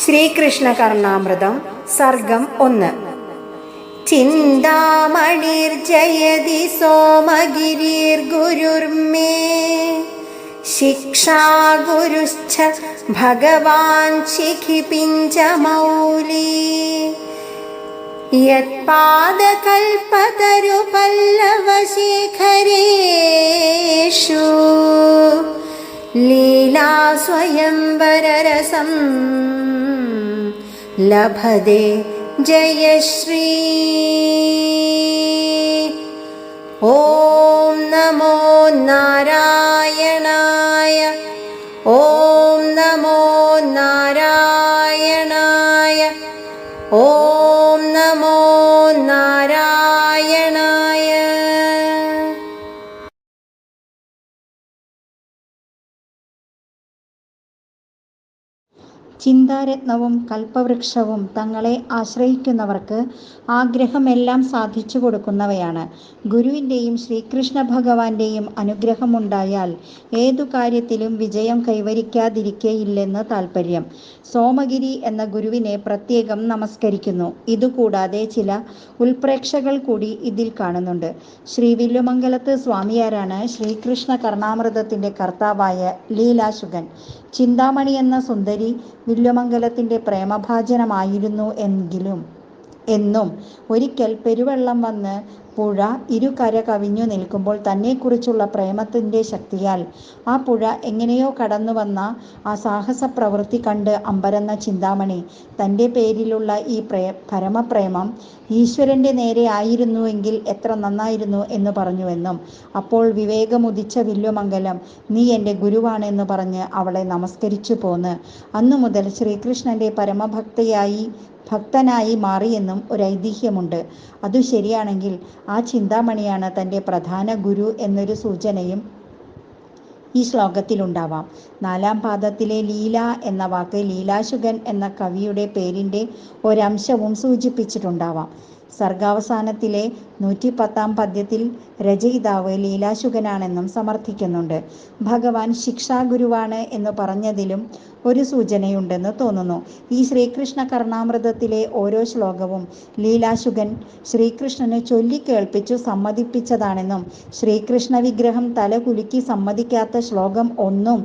ശ്രീകൃഷ്ണ കർണാമൃതം സർഗം ഒന്ന്. ചിന്താമണിർജയതി സോമഗിരിർഗുരുർമേ ശിക്ഷാ ഗുരുശ്ച ഭഗവാൻ ശിഖിപിഞ്ചമൗലി ലീലാ लभदे। जयश्री ॐ नमो नारायणाय। ॐ नमो नारायणाय। ॐ ചിന്താരത്നവും കൽപ്പവൃക്ഷവും തങ്ങളെ ആശ്രയിക്കുന്നവർക്ക് ആഗ്രഹമെല്ലാം സാധിച്ചു കൊടുക്കുന്നവയാണ്. ഗുരുവിന്റെയും ശ്രീകൃഷ്ണ ഭഗവാന്റെയും അനുഗ്രഹമുണ്ടായാൽ ഏതു കാര്യത്തിലും വിജയം കൈവരിക്കാതിരിക്കയില്ലെന്ന് താൽപ്പര്യം. സോമഗിരി എന്ന ഗുരുവിനെ പ്രത്യേകം നമസ്കരിക്കുന്നു. ഇതുകൂടാതെ ചില ഉൽപ്രേക്ഷകൾ കൂടി ഇതിൽ കാണുന്നുണ്ട്. ശ്രീ വില്ലുമംഗലത്ത് സ്വാമിയാരാണ് ശ്രീകൃഷ്ണ കർണാമൃതത്തിന്റെ കർത്താവായ ലീലാശുകൻ ചിന്താമണി എന്ന സുന്ദരി വില്ലുമംഗലത്തിന്റെ പ്രേമഭാജനമായിരുന്നു എങ്കിലും എന്നും ഒരിക്കൽ പെരുവെള്ളം വന്ന് പുഴ ഇരുകര കവിഞ്ഞു നിൽക്കുമ്പോൾ തന്നെക്കുറിച്ചുള്ള പ്രേമത്തിന്റെ ശക്തിയാൽ ആ പുഴ എങ്ങനെയോ കടന്നു വന്ന ആ സാഹസ പ്രവൃത്തി കണ്ട് അമ്പരന്ന ചിന്താമണി. തന്റെ പേരിലുള്ള ഈ പ്രേ പരമപ്രേമം ഈശ്വരന്റെ നേരെ ആയിരുന്നുവെങ്കിൽ എത്ര നന്നായിരുന്നു എന്ന് പറഞ്ഞുവെന്നും അപ്പോൾ വിവേകമുദിച്ച വില്ലുമംഗലം നീ എന്റെ ഗുരുവാണെന്ന് പറഞ്ഞ് അവളെ നമസ്കരിച്ചു പോന്ന്. അന്നു മുതൽ ശ്രീകൃഷ്ണന്റെ പരമഭക്തയായി ഭക്തനായി മാറിയെന്നും ഒരു ഐതിഹ്യമുണ്ട്. അതു ശരിയാണെങ്കിൽ ആ ചിന്താമണിയാണ് തന്റെ പ്രധാന ഗുരു എന്നൊരു സൂചനയും ഈ ശ്ലോകത്തിലുണ്ടാവാം. നാലാം പാദത്തിലെ ലീല എന്ന വാക്ക് ലീലാശുഗൻ എന്ന കവിയുടെ പേരിന്റെ ഒരംശവും സൂചിപ്പിച്ചിട്ടുണ്ടാവാം. സർഗാവസാനത്തിലെ നൂറ്റി പത്താം പദ്യത്തിൽ രചയിതാവ് ലീലാശുഖനാണെന്നും സമർത്ഥിക്കുന്നുണ്ട്. ഭഗവാൻ ശിക്ഷാഗുരുവാണ് എന്ന് പറഞ്ഞതിലും ഒരു സൂചനയുണ്ടെന്ന് തോന്നുന്നു. ഈ ശ്രീകൃഷ്ണ കർണാമൃതത്തിലെ ഓരോ ശ്ലോകവും ലീലാശുഖൻ ശ്രീകൃഷ്ണന് ചൊല്ലിക്കേൾപ്പിച്ചു സമ്മതിപ്പിച്ചതാണെന്നും ശ്രീകൃഷ്ണ വിഗ്രഹം തലകുലുക്കി സമ്മതിക്കാത്ത ശ്ലോകം ഒന്നും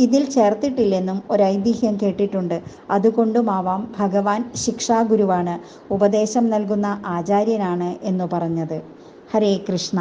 ഇതിൽ ചേർത്തിട്ടില്ലെന്നും ഒരൈതിഹ്യം കേട്ടിട്ടുണ്ട്. അതുകൊണ്ടുമാവാം ഭഗവാൻ ശിക്ഷാഗുരുവാണ്. ഉപദേശം നൽകുന്ന ആചാര്യനാണ് എന്നു പറഞ്ഞത്. ഹരേ കൃഷ്ണ.